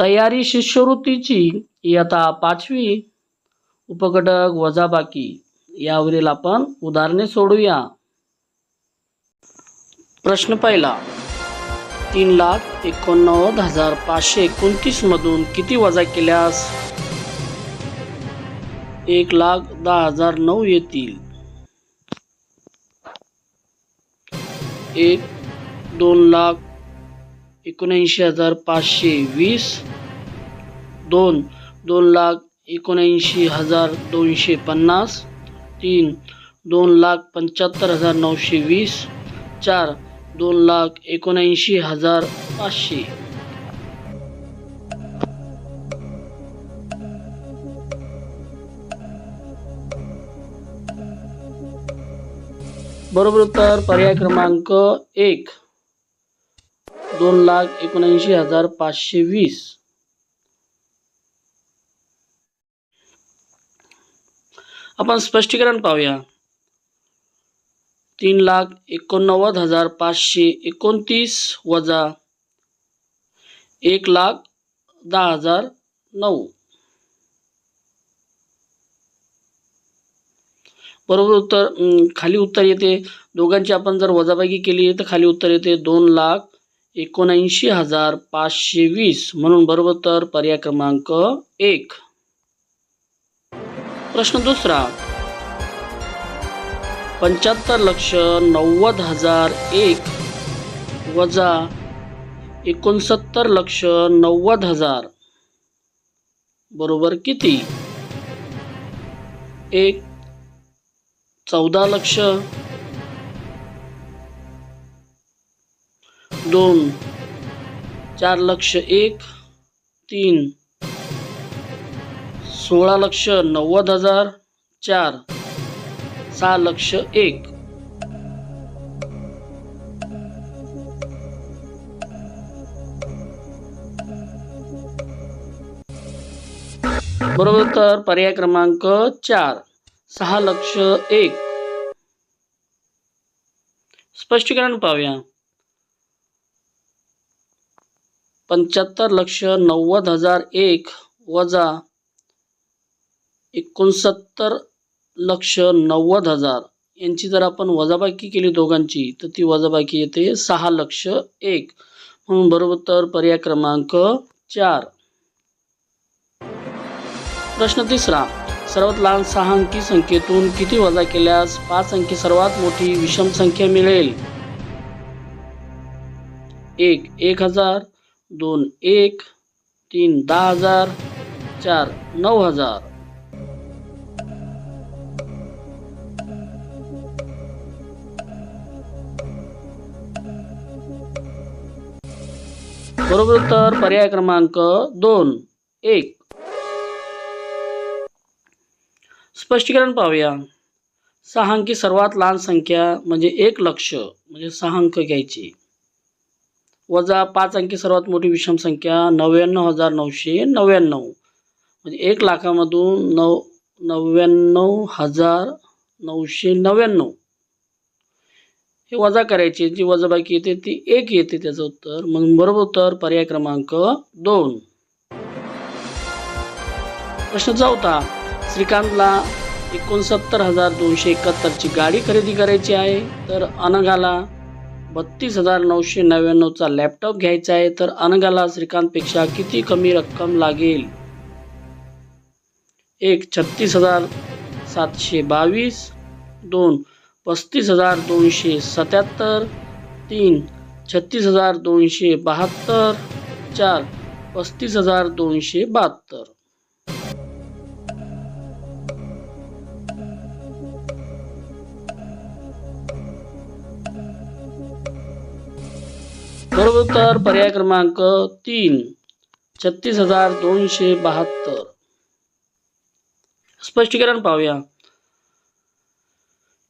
तयारी शिष्यवृत्तीची इयता पाचवी उपघटक वजाबाकी. यावरील आपण उदाहरणे सोडूया. प्रश्न पहिला. तीन लाख एकोणनव्वद हजार पाचशे एकोणतीस मधून किती वजा केल्यास? एक लाख दहा हजार नऊ येतील. एक दोन लाख एकोणऐंशी हजार पाचशे वीस दोन दोन लाख एकोणऐंशी हजार दोनशे पन्नास तीन दोन लाख पंच्याहत्तर हजार नऊशे वीस चार दोन लाख एकोणऐंशी हजार पाचशे. बरोबर उत्तर पर्याय क्रमांक एक. दोन लाख एकोणऐंशी हजार पाचशे वीस. आपण स्पष्टीकरण पाहूया. तीन लाख एकोणनव्वद हजार पाचशे एकोणतीस वजा एक लाख दहा हजार नऊ. बरोबर उत्तर खाली उत्तर येते. दोघांची आपण जर वजाबाकी केली तर खाली उत्तर येते दोन लाख एकोणऐंशी हजार पाचशे वीस म्हणून बरोबर तर पर्याय क्रमांक एक. प्रश्न दुसरा. पंच्याहत्तर लक्ष नव्वद हजार एक वजा एकोणसत्तर लक्ष नव्वद हजार. बरोबर किती? एक. चौदा लक्ष. दोन चार लक्ष एक तीन. सोळा लक्ष नव्वद हजार चार. सहा लक्ष एक. बरोबर तर पर्याय क्रमांक चार. सहा लक्ष एक. स्पष्टीकरण पाहूया. पंच्याहत्तर लक्ष नव्वद हजार एक वजा एकोणसत्तर लक्ष नव्वद हजार. यांची जर आपण वजाबाकी केली दोघांची तर ती वजाबाकी येते सहा लक्ष एक. म्हणून बरोबर तर पर्याय क्रमांक चार. प्रश्न तिसरा. सर्वात लहान सहा अंकी संख्येतून किती वजा केल्यास पाच अंकी सर्वात मोठी विषम संख्या मिळेल? एक एक हजार दोन एक तीन दहा हजार चार नऊ हजार. बरोबर उत्तर पर्याय क्रमांक दोन एक. स्पष्टीकरण पाहूया. सहा अंकी सर्वात लहान संख्या म्हणजे एक लक्ष म्हणजे सहा अंक घ्यायचे. वजा पाच अंकी सर्वात मोठी विषम संख्या नव्याण्णव हजार नऊशे नव्याण्णव. म्हणजे एक लाखामधून नऊ नव्याण्णव हजार नऊशे नव्याण्णव. हे वजा करायचे जी वजाबाकी येते ती एक येते त्याचं उत्तर. मग बरोबर उत्तर पर्याय क्रमांक दोन. प्रश्न चौथा. श्रीकांतला एकोणसत्तर हजार दोनशे एकाहत्तरची गाडी खरेदी करायची आहे तर अनघाला बत्तीस हजार नऊशे नव्याण्णवचा लॅपटॉप घ्यायचा आहे तर अनघाला श्रीकांतपेक्षा किती कमी रक्कम लागेल? एक छत्तीस हजार सातशे बावीस. दोन पस्तीस हजार दोनशे सत्याहत्तर. तीन छत्तीस हजार दोनशे बहात्तर. चार पस्तीस हजार दोनशे बहात्तर. बरोबर उत्तर पर्याय क्रमांक तीन. छत्तीस हजार दोनशे बहात्तर. स्पष्टीकरण पाहूया.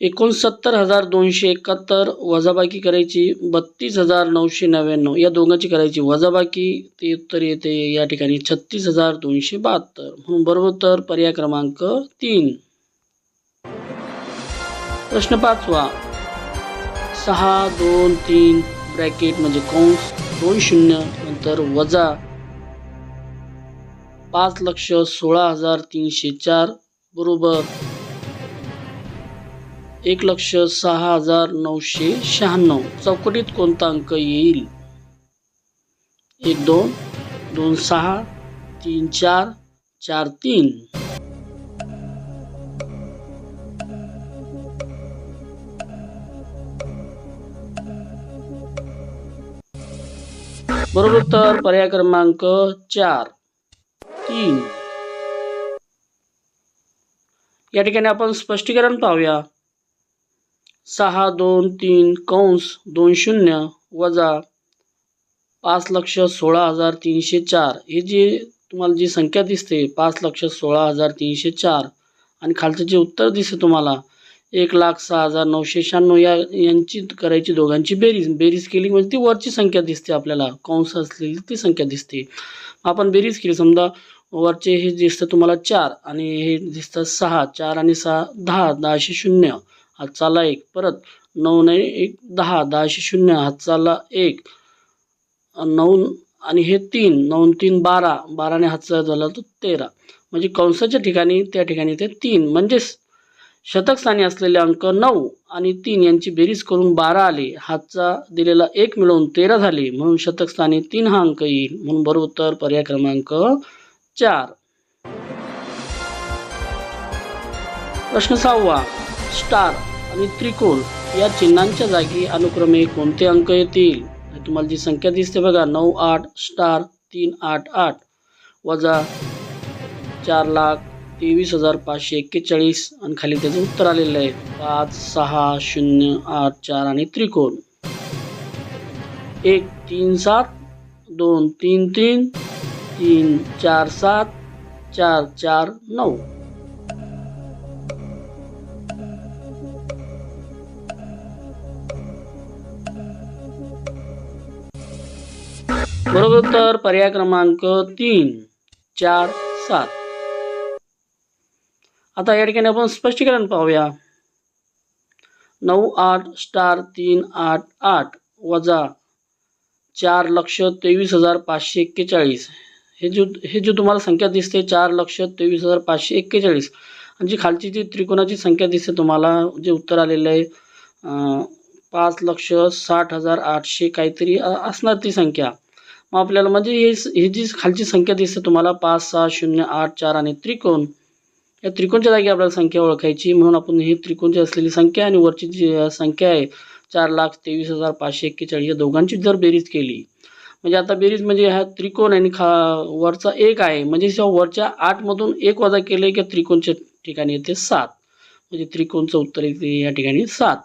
एकोणसत्तर हजार दोनशे एकाहत्तर वजाबाकी करायची बत्तीस हजार नऊशे नव्याण्णव. या दोघांची करायची वजाबाकी ते उत्तर येते या ठिकाणी छत्तीस हजार दोनशे बहात्तर. म्हणून बरोबर उत्तर पर्याय क्रमांक तीन. प्रश्न पाचवा. सहा दोन तीन ब्रॅकेट म्हणजे कंस दोन शून्य नंतर वजा पाच लक्ष सोळा हजार तीनशे चार बरोबर एक लक्ष सहा हजार नऊशे शहाण्णव. चौकटीत कोणता अंक येईल? एक दोन दोन सहा तीन चार चार तीन. बरोबर उत्तर पर्याय क्रमांक चार. तीन. या ठिकाणी आपण स्पष्टीकरण पाहूया. सहा दोन तीन कंस दोन शून्य वजा पाच लक्ष सोळा हजार तीनशे चार. हे जे तुम्हाला जी संख्या दिसते पाच लक्ष सोळा हजार तीनशे चार. आणि खालचं जे उत्तर दिसते तुम्हाला एक लाख सहा हजार नऊशे शहाण्णव या यांची करायची दोघांची बेरीज. बेरीज केली म्हणजे ती वरची संख्या दिसते आपल्याला. कंस असलेली ती संख्या दिसते. आपण बेरीज केली. समजा वरचे हे दिसतं तुम्हाला चार आणि हे दिसतं सहा. चार आणि सहा दहा. दहाशे शून्य. हात चाला एक. परत नऊ नाही एक दहा. दहाशे शून्य. हात चाला एक. नऊ आणि हे तीन. नऊ तीन बारा. बाराने हातचा झाला तो तेरा. म्हणजे कंसाच्या ठिकाणी त्या ठिकाणी ते तीन. म्हणजेच शतकस्थानी असलेले अंक नऊ आणि तीन यांची बेरीज करून बारा आले. हातचा दिलेला एक मिळवून तेरा झाले. म्हणून शतकस्थानी तीन हा अंक येईल. म्हणून बरोबर उत्तर पर्याय क्रमांक चार. प्रश्न सहावा. स्टार आणि त्रिकोण या चिन्हांच्या जागी अनुक्रमे कोणते अंक येतील? तुम्हाला जी संख्या दिसते बघा नऊ आठ स्टार तीन आठ आठ. वजा चार लाख तेवीस हजार पाचशे एक्केचाळीस आणि खाली त्याचं उत्तर आलेलं आहे. पाच सहा शून्य आठ चार आणि त्रिकोण. एक तीन सात दोन तीन तीन तीन चार सात चार चार नऊ. बरोबर तर पर्याय क्रमांक तीन चार सात. आता या ठिकाणी आपण स्पष्टीकरण पाहूया. नऊ आठ स्टार तीन आठ आठ वजा चार लक्ष तेवीस हजार पाचशे एक्केचाळीस. हे जो हे जो तुम्हाला संख्या दिसते चार लक्ष तेवीस हजार पाचशे एक्केचाळीस. आणि जी खालची जी त्रिकोणाची संख्या दिसते तुम्हाला जे उत्तर आलेलं आहे पाच लक्ष साठ हजार आठशे काहीतरी असणार ती संख्या. मग आपल्याला म्हणजे हे ही जी खालची संख्या दिसते तुम्हाला पाच सहा शून्य आठ चार आणि त्रिकोण या त्रिकोणच्या जागी आपल्याला संख्या ओळखायची म्हणून आपण ही त्रिकोणची असलेली संख्या आणि वरची जी संख्या आहे चार लाख तेवीस हजार पाचशे एक्केचाळीस या दोघांची जर बेरीज केली म्हणजे आता बेरीज म्हणजे हा त्रिकोण आणि खा वरचा एक आहे. म्हणजे वरच्या आठमधून एक वजा केले की त्रिकोणच्या ठिकाणी येते सात. म्हणजे त्रिकोणचं उत्तर येते या ठिकाणी सात.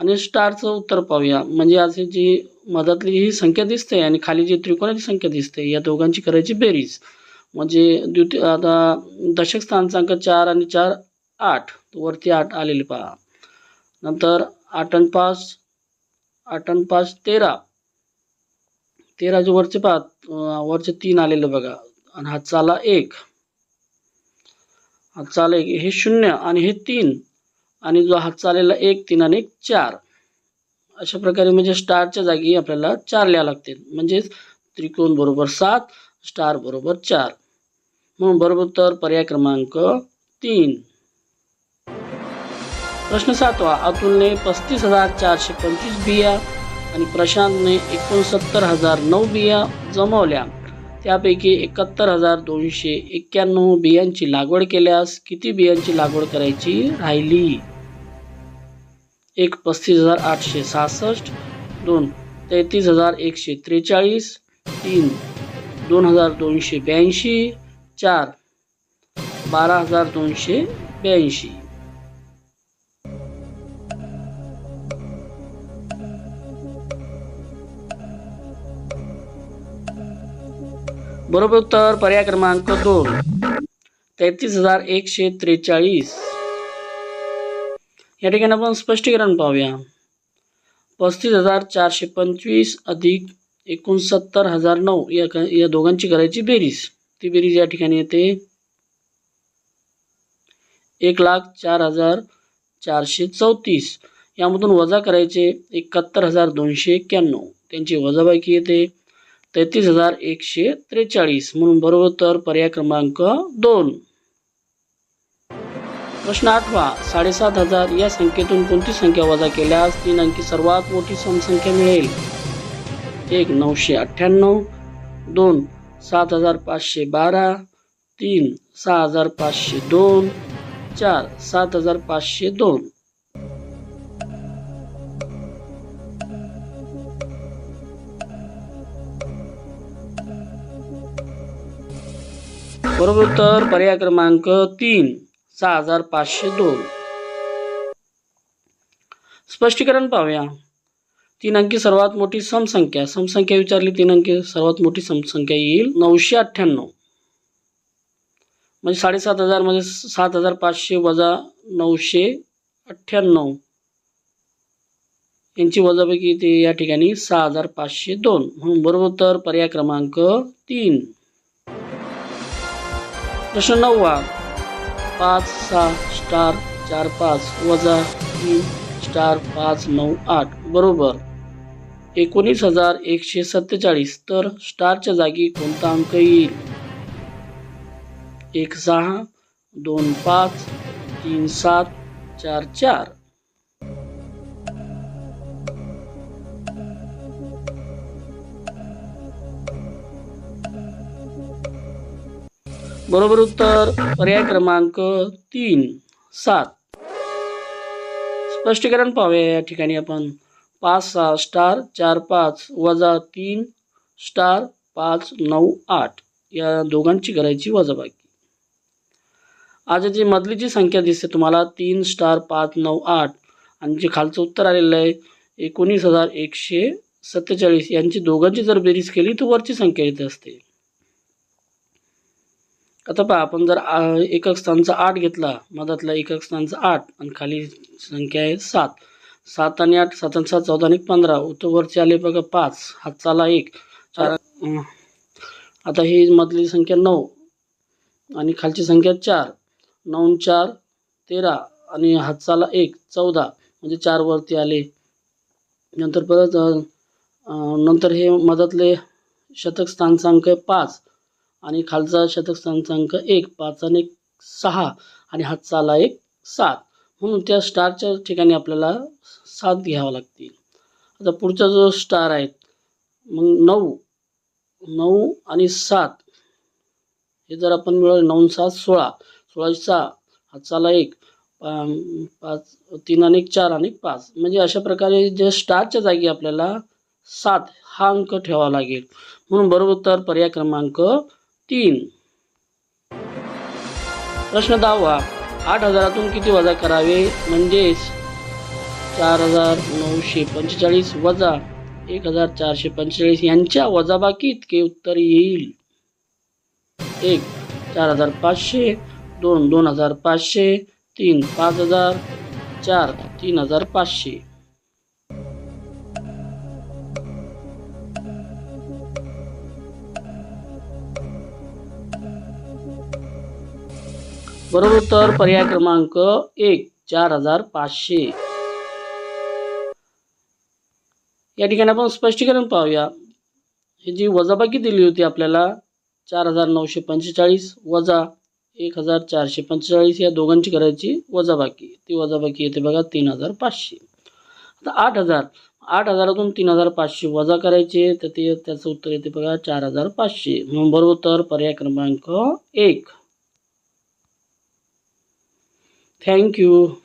आणि स्टारचं उत्तर पाहूया. म्हणजे असे जी मधातली ही संख्या दिसते आणि खाली जी त्रिकोणाची संख्या दिसते या दोघांची करायची बेरीज. म्हणजे द्वितीय आता दशक स्थानचांक चार आणि चार आठ वरती आठ आलेले पहा. नंतर आठ आणि पाच आठ आणि पाच तेरा. तेरा जे वरचे पहा वरचे तीन आलेले बघा. आणि हा चाला एक. हा चाला एक हे शून्य आणि हे तीन. आणि जो हात चालेला एक तीन आणि एक चार. अशा प्रकारे म्हणजे स्टारच्या जागी आपल्याला चार लिहा लागतील. म्हणजेच त्रिकोण बरोबर सात स्टार बरोबर चार. म्हणून बरोबर उत्तर पर्याय क्रमांक तीन. प्रश्न सातवा. अतुलने पस्तीस हजार चारशे पंचवीस बिया आणि प्रशांतने एकोणसत्तर हजार नऊ बिया जमवल्या. त्यापैकी एकाहत्तर हजार दोनशे एक्क्याण्णव बियांची लागवड केल्यास किती बियांची लागवड करायची राहिली? एक पस्तीस हजार आठशे सहासष्ट. दोन तेहतीस हजार एकशे त्रेचाळीस. तीन दोन हजार दोनशे ब्याऐंशी. चार. बारा हजार दोनशे ब्याऐंशी. बरोबर उत्तर पर्याय क्रमांक दोन. तेहतीस हजार एकशे त्रेचाळीस. या ठिकाणी आपण स्पष्टीकरण पाहूया. पस्तीस हजार चारशे पंचवीस अधिक एकोणसत्तर हजार नऊ या या दोघांची करायची बेरीज. ती बेरीज या ठिकाणी येते एक लाख चार हजार चारशे चौतीस. यामधून वजा करायचे एकाहत्तर हजार दोनशे एक्क्याण्णव त्यांची वजाबाकी येते तेहतीस हजार एकशे त्रेचाळीस. म्हणून बरोबर तर पर्याय क्रमांक दोन. प्रश्न आठवा. साडेसात हजार या संख्येतून कोणती संख्या वजा केल्यास तीन अंकी सर्वात मोठी समसंख्या मिळेल? एक नऊशे अठ्ठ्याण्णव. दोन सात हजार पाचशे बारा तीन सहा हजार पाचशे दोन चार सात हजार पाचशे दोन. बरोबर उत्तर पर्याय क्रमांक तीन सहा हजार पाचशे दोन. स्पष्टीकरण पाहूया. तीन अंकी सर्वात मोठी समसंख्या. समसंख्या विचारली तीन अंकी सर्वात मोठी समसंख्या येईल नऊशे अठ्ठ्याण्णव. म्हणजे साडेसात हजारमध्ये म्हणजे सात हजार पाचशे वजा नऊशे अठ्ठ्याण्णव. यांची वजापैकी ते या ठिकाणी सहा हजार पाचशे दोन. म्हणून बरोबर तर पर्याय क्रमांक तीन. प्रश्न नववा. पाच सहा स्टार चार पाच. वजा तीन स्टार पाच नऊ आठ. बरोबर. एकोणीस हजार एकशे सत्तेचाळीस तर स्टारच्या जागी कोणता अंक येईल? एक सहा दोन पाच तीन सात चार चार. बरोबर उत्तर पर्याय क्रमांक तीन सात. स्पष्टीकरण पाहूया या ठिकाणी आपण. पाच सहा स्टार चार पाच वजा तीन स्टार पाच नऊ आठ. या दोघांची करायची वजाबाकी. आज जी मधली जी संख्या दिसते तुम्हाला. तीन स्टार पाच नऊ आठ. आणि जे खालचं उत्तर आलेलं आहे एकोणीस हजार एकशे सत्तेचाळीस. यांची दोघांची जर बेरीज केली तर वरची संख्या येत असते. आता पहा आपण जर एकक स्थानचा आठ घेतला मधातला एकक स्थानचा आठ आणि खाली संख्या आहे सात. सात आणि आठ सात आणि सात चौदा आणि पंधरा. उत्तर वरचे आले बघा पाच. हातचाला एक. चार. आता ही मधली संख्या नऊ आणि खालची संख्या चार. नऊ चार तेरा आणि हातचाला एक चौदा. म्हणजे चार वरती आले. नंतर परत नंतर हे मधातले शतक स्थानचा अंक पाच आणि खालचा शतक स्थानचा अंक एक पाच आणि एक सहा आणि हातचाला एक सात. म्हणून त्या स्टारच्या ठिकाणी आपल्याला सात घ्यावं लागतील. आता पुढचा जो स्टार आहे मग नऊ नऊ आणि सात हे जर आपण मिळवलं नऊ सात सोळा सोळाशे सहा हा चाला एक पा- पाच तीन आणि एक चार आणि पाच. म्हणजे अशा प्रकारे जे स्टारच्या जागी आपल्याला सात हा अंक ठेवावा लागेल. म्हणून बरोबर उत्तर पर्याय क्रमांक तीन. प्रश्न दहावा आठ हजारातून किती वजा करावे? म्हणजेच चार हजार नऊशे पंचेचाळीस वजा एक हजार चारशे पंचेचाळीस यांच्या वजाबाकी इतके उत्तर येईल? एक चार हजार पाचशे दोन दोन हजार पाचशे तीन पाच हजार चार तीन हजार पाचशे. बरोबर उत्तर पर्याय क्रमांक एक चार हजार पाचशे. या ठिकाणी आपण स्पष्टीकरण पाहूया. ही जी वजाबाकी दिली होती आपल्याला चार हजार नऊशे पंचेचाळीस वजा एक हजार चारशे पंचेचाळीस या दोघांची करायची वजाबाकी. ती वजाबाकी येते बघा तीन हजार पाचशे. आता आठ हजार. आठ हजारातून तीन हजार पाचशे वजा करायचे तर ते त्याचं उत्तर येते बघा चार हजार पाचशे. म्हणून बरोबर उत्तर पर्याय क्रमांक एक. Thank you.